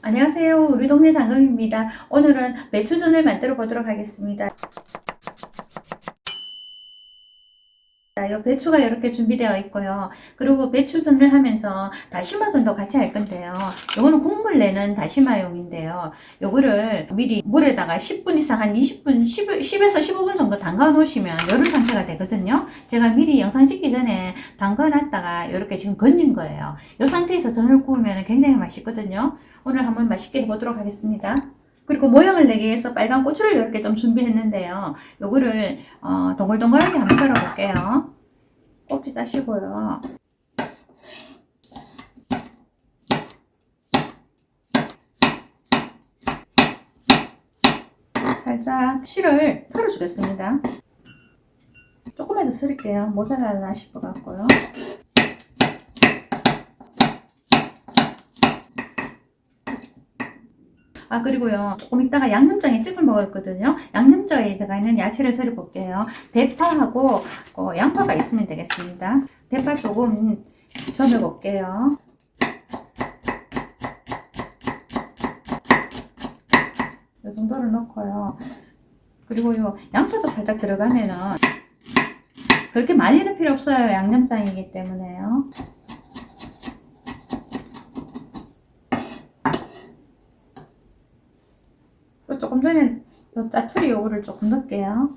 안녕하세요. 우리 동네 장금입니다. 오늘은 배추전을 만들어 보도록 하겠습니다. 자, 요 배추가 이렇게 준비되어 있고요. 그리고 배추전을 하면서 다시마전도 같이 할 건데요. 요거는 국물 내는 다시마용인데요. 요거를 미리 물에다가 10분 이상 한 20분, 10, 10에서 15분 정도 담가 놓으시면 열을 상태가 되거든요. 제가 미리 영상 찍기 전에 담가 놨다가 이렇게 지금 건진 거예요. 이 상태에서 전을 구우면 굉장히 맛있거든요. 오늘 한번 맛있게 해보도록 하겠습니다. 그리고 모양을 내기 위해서 빨간 고추를 이렇게 좀 준비했는데요. 요거를 어, 동글동글하게 한번 썰어 볼게요. 꼭지 따시고요. 살짝 실을 털어주겠습니다. 조금만 더 썰을게요. 모자라나 싶어 갖고요. 아 그리고요 조금 이따가 양념장에 찍을 먹었거든요. 양념장에 들어가는 야채를 썰어 볼게요. 대파하고 어, 양파가 있으면 되겠습니다. 대파 조금 저어 볼게요. 이 정도를 넣고요. 그리고 요 양파도 살짝 들어가면은 그렇게 많이 넣을 필요 없어요 양념장이기 때문에요 또 조금 전에 요 짜투리 요거를 조금 넣을게요.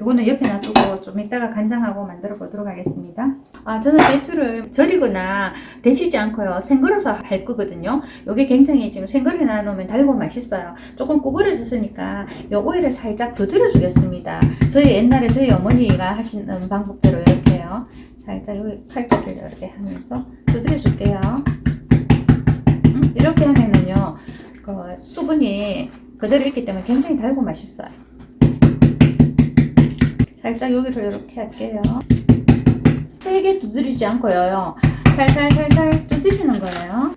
요거는 옆에 놔두고 좀 이따가 간장하고 만들어 보도록 하겠습니다. 아, 저는 배추를 절이거나 데치지 않고요. 생걸어서 할 거거든요. 요게 굉장히 지금 생걸어 놔놓으면 달고 맛있어요. 조금 구부러졌으니까 요 오일을 살짝 두드려 주겠습니다. 저희 옛날에 저희 어머니가 하시는 방법대로 이렇게요. 살짝 칼끝을 이렇게 하면서 두드려 줄게요. 음, 이렇게 하면은요, 그 수분이 그대로 있기 때문에 굉장히 달고 맛있어요. 살짝 여기서 이렇게 할게요. 세게 두드리지 않고요. 살살살살 두드리는 거예요.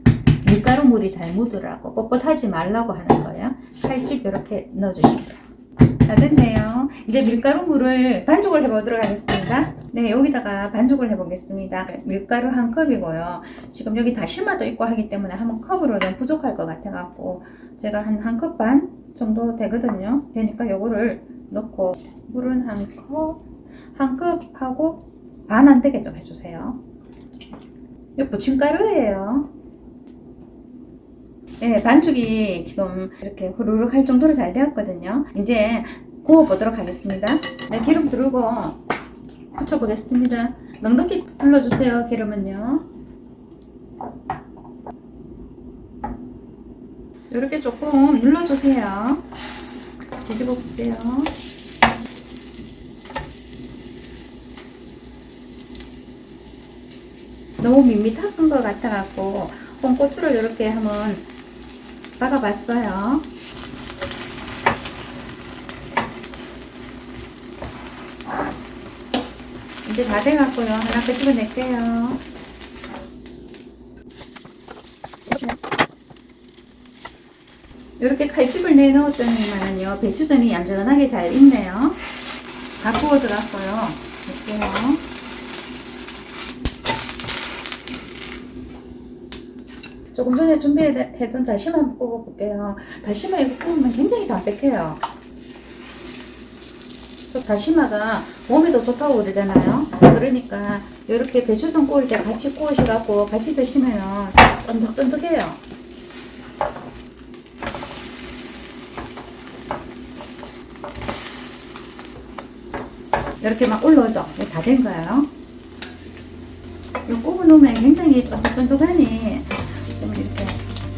밀가루 물이 잘 묻으라고 뻣뻣하지 말라고 하는 거예요. 칼집 이렇게 넣어주시고요. 다 됐네요. 이제 밀가루 물을 반죽을 해보도록 하겠습니다. 네, 여기다가 반죽을 해보겠습니다. 밀가루 한 컵이고요. 지금 여기 다시마도 있고 하기 때문에 한 컵으로는 부족할 것 같아갖고 제가 한 한 컵 반 정도 되거든요. 되니까 요거를 넣고 물은 한 컵, 한 컵하고 반 안 되게 좀 해주세요. 이거 부침가루예요. 네, 반죽이 지금 이렇게 후루룩 할 정도로 잘 되었거든요. 이제 구워보도록 하겠습니다. 네, 기름 두르고 붙여보겠습니다. 넉넉히 불러주세요, 기름은요. 이렇게 조금 눌러주세요. 뒤집어 볼게요. 너무 밋밋한 것 같아갖고 홍고추를 이렇게 한번 박아봤어요. 이제 다 돼갖고요. 하나 끄집어낼게요. 이렇게 칼집을 내놓았더니만은요 배추전이 얌전하게 잘 익네요. 다 구워져 갔고요. 볼게요. 조금 전에 준비해둔 다시마 한번 구워볼게요. 다시마 이거 구우면 굉장히 담백해요. 또 다시마가 몸에도 좋다고 그러잖아요. 그러니까 이렇게 배추전 구울 때 같이 구우셔갖고 같이 드시면 쫀득쫀득해요. 이렇게 막 올라오죠? 다 된 거예요. 이거 구워 놓으면 굉장히 쫀득쫀득하니 좀 이렇게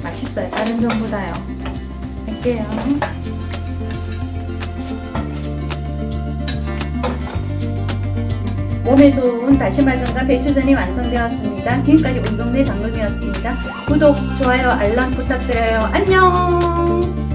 맛있어요. 다른 전보다요. 할게요. 몸에 좋은 다시마전과 배추전이 완성되었습니다. 지금까지 운동내 장금이었습니다. 구독, 좋아요, 알람 부탁드려요. 안녕!